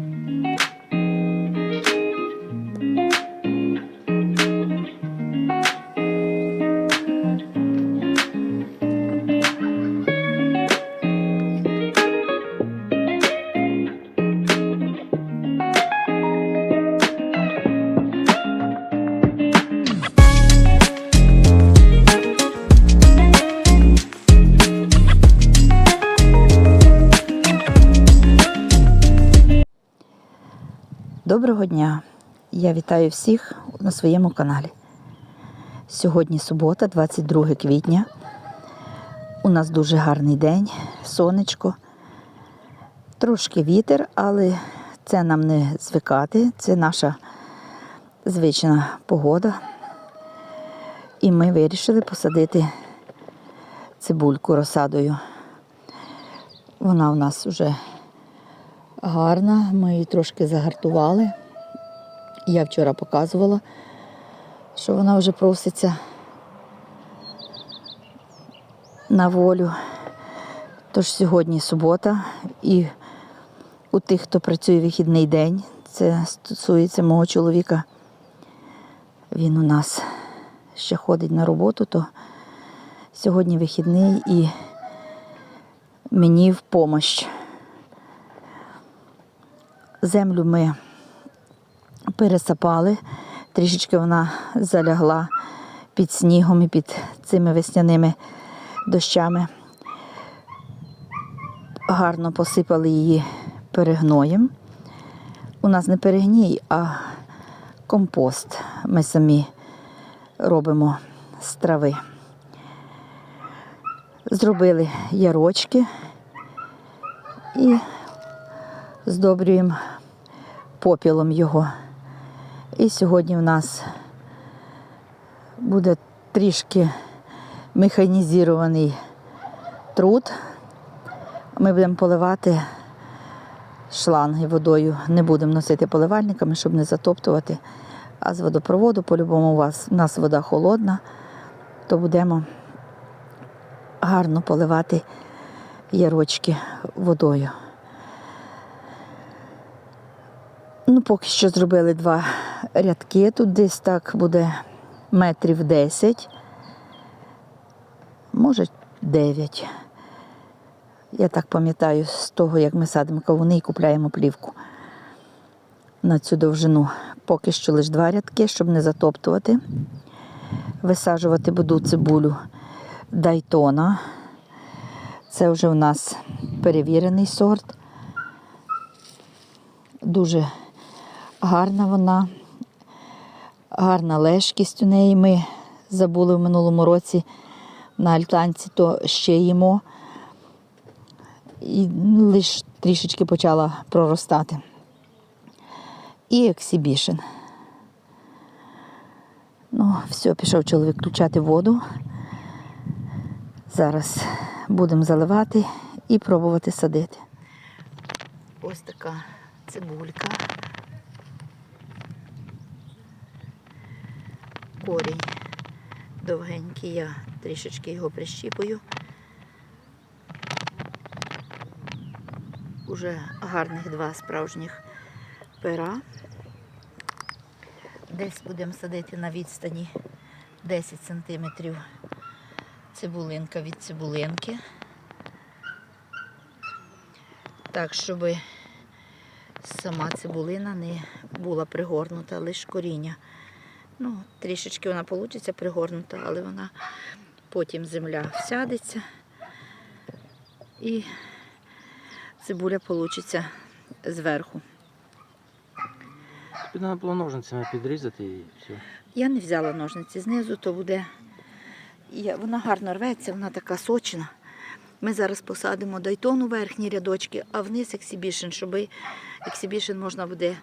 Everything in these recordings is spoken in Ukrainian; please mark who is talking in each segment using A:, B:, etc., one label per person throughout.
A: Thank you. Доброго дня! Я вітаю всіх на своєму каналі. Сьогодні субота, 22 квітня. У нас дуже гарний день, сонечко, трошки вітер, але це нам не звикати, це наша звична погода. І ми вирішили посадити цибульку розсадою. Вона у нас вже гарна, ми її трошки загартували. Я вчора показувала, що вона вже проситься на волю. Тож сьогодні субота, і у тих, хто працює вихідний день, це стосується мого чоловіка. Він у нас ще ходить на роботу, то сьогодні вихідний і мені в помощь. Землю ми пересапали, трішечки вона залягла під снігом і під цими весняними дощами. Гарно посипали її перегноєм. У нас не перегній, а компост. Ми самі робимо з трави. Зробили ярочки і здобрюємо попілом його. І сьогодні в нас буде трішки механізований труд. Ми будемо поливати шланги водою. Не будемо носити поливальниками, щоб не затоптувати. А з водопроводу, по-любому, у вас у нас вода холодна, то будемо гарно поливати ярочки водою. Ну, поки що зробили два рядки. Тут десь так буде метрів 10, може 9. Я так пам'ятаю з того, як ми садимо кавуни і купляємо плівку на цю довжину. Поки що лише два рядки, щоб не затоптувати. Висаджувати буду цибулю Дайтона. Це вже у нас перевірений сорт. Дуже гарна вона, гарна лежкість у неї. Ми забули в минулому році на альтанці, то ще їмо. І лише трішечки почала проростати. І ексібішн. Ну, все, пішов чоловік включати воду. Зараз будемо заливати і пробувати садити. Ось така цибулька. Корінь довгенький, я трішечки його прищіпую. Уже гарних два справжніх пера. Десь будемо садити на відстані 10 сантиметрів цибулинка від цибулинки. Так, щоб сама цибулина не була пригорнута, лише коріння. Ну, трішечки вона вийде пригорнута, але вона потім земля всядеться і цибуля вийде зверху.
B: Треба було ножницями підрізати і все.
A: Я не взяла ножниці знизу, то буде. Я- Вона гарно рветься, вона така сочна. Ми зараз посадимо дайтону верхні рядочки, а вниз ексібішн, щоб ексібішн можна буде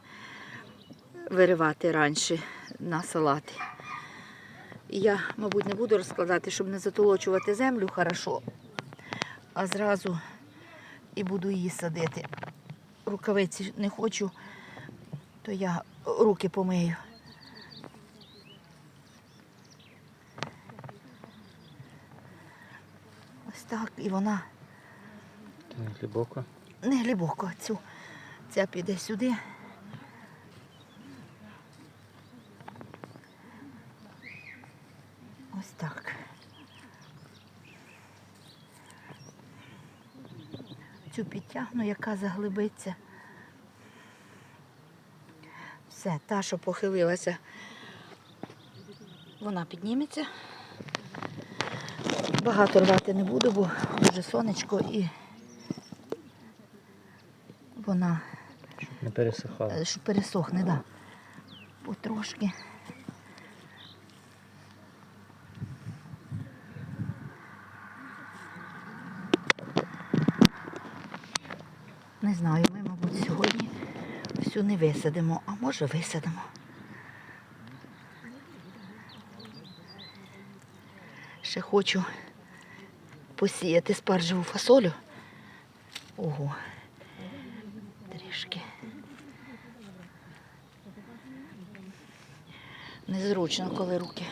A: виривати раніше на салати. І я, мабуть, не буду розкладати, щоб не затолочувати землю хорошо, а зразу і буду її садити. Рукавиці не хочу, то я руки помию. Ось так, і вона
B: Глибоко.
A: не глибоко цю Ця піде сюди. Ось так. Цю підтягну, яка заглибиться. Все, та, що похилилася, вона підніметься. Багато рвати не буду, бо дуже сонечко і вона
B: Не пересихало.
A: Е, пересохне, так. Да. Потрошки. Не знаю, ми, мабуть, сьогодні всю не висадимо, а може висадимо. Ще хочу посіяти спаржеву фасолю. Ого. Трішки. Незручно, коли руки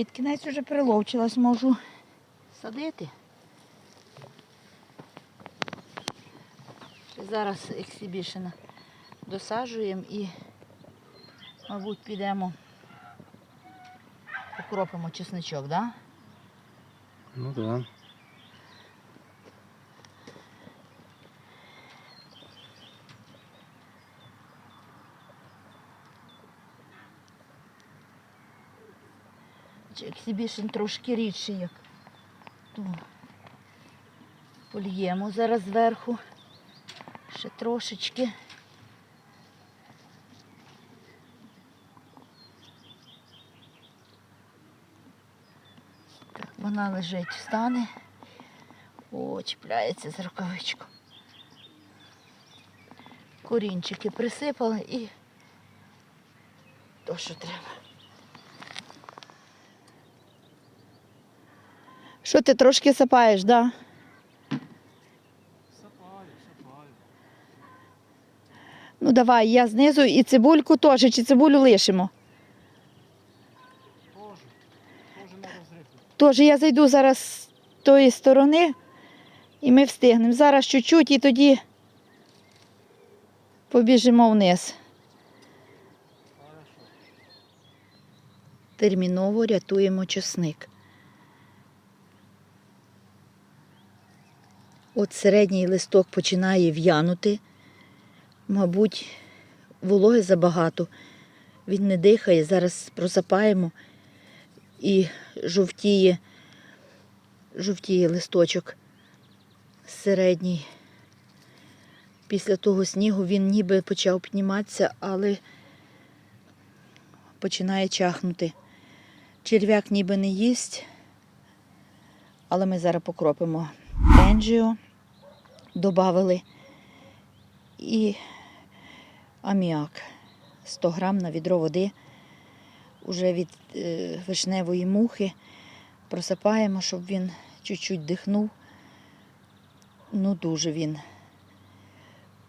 A: Під кінець уже приловчилась, можу садити. Зараз ексібішена досаджуємо і, мабуть, підемо покропимо чесничок, так? Да?
B: Ну да.
A: Ексібішн трошки рідший, як ту. Польємо зараз зверху. Ще трошечки. Так, вона лежить, встане. О, чіпляється за рукавичку. Корінчики присипали і то, що треба. Що ти трошки сапаєш, да? Ну давай, я знизу і цибульку теж, чи цибулю лишимо. Тож я зайду зараз з тої сторони і ми встигнемо. Зараз чуть-чуть і тоді побіжимо вниз. Терміново рятуємо чесник. От середній листок починає в'янути. Мабуть, вологи забагато. Він не дихає. Зараз просапаємо і жовтіє, жовтіє листочок середній. Після того снігу він ніби почав підніматися, але починає чахнути. Черв'як ніби не їсть, але ми зараз покропимо енджіо, додали і аміак 100 грам на відро води. Уже від е, вишневої мухи просипаємо, щоб він чуть-чуть дихнув. Ну, дуже він.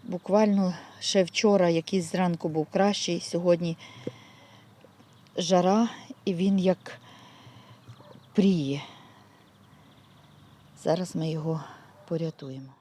A: Буквально ще вчора якийсь зранку був кращий, сьогодні жара, і він як пріє. Зараз ми його порятуємо.